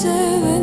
serve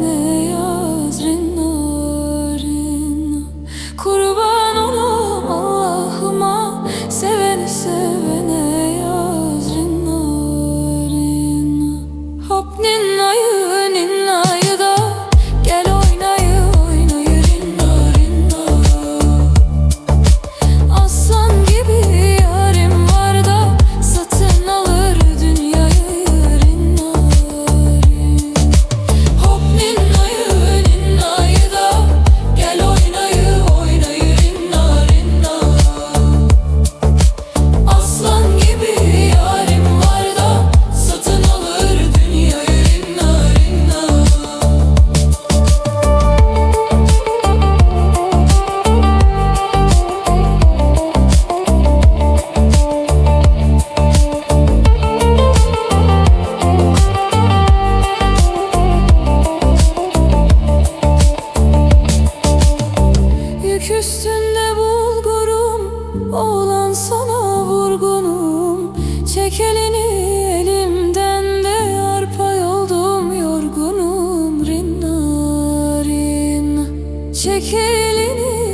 Çekelini elimden de arpay oldum yorgunum rinnarin çekelini.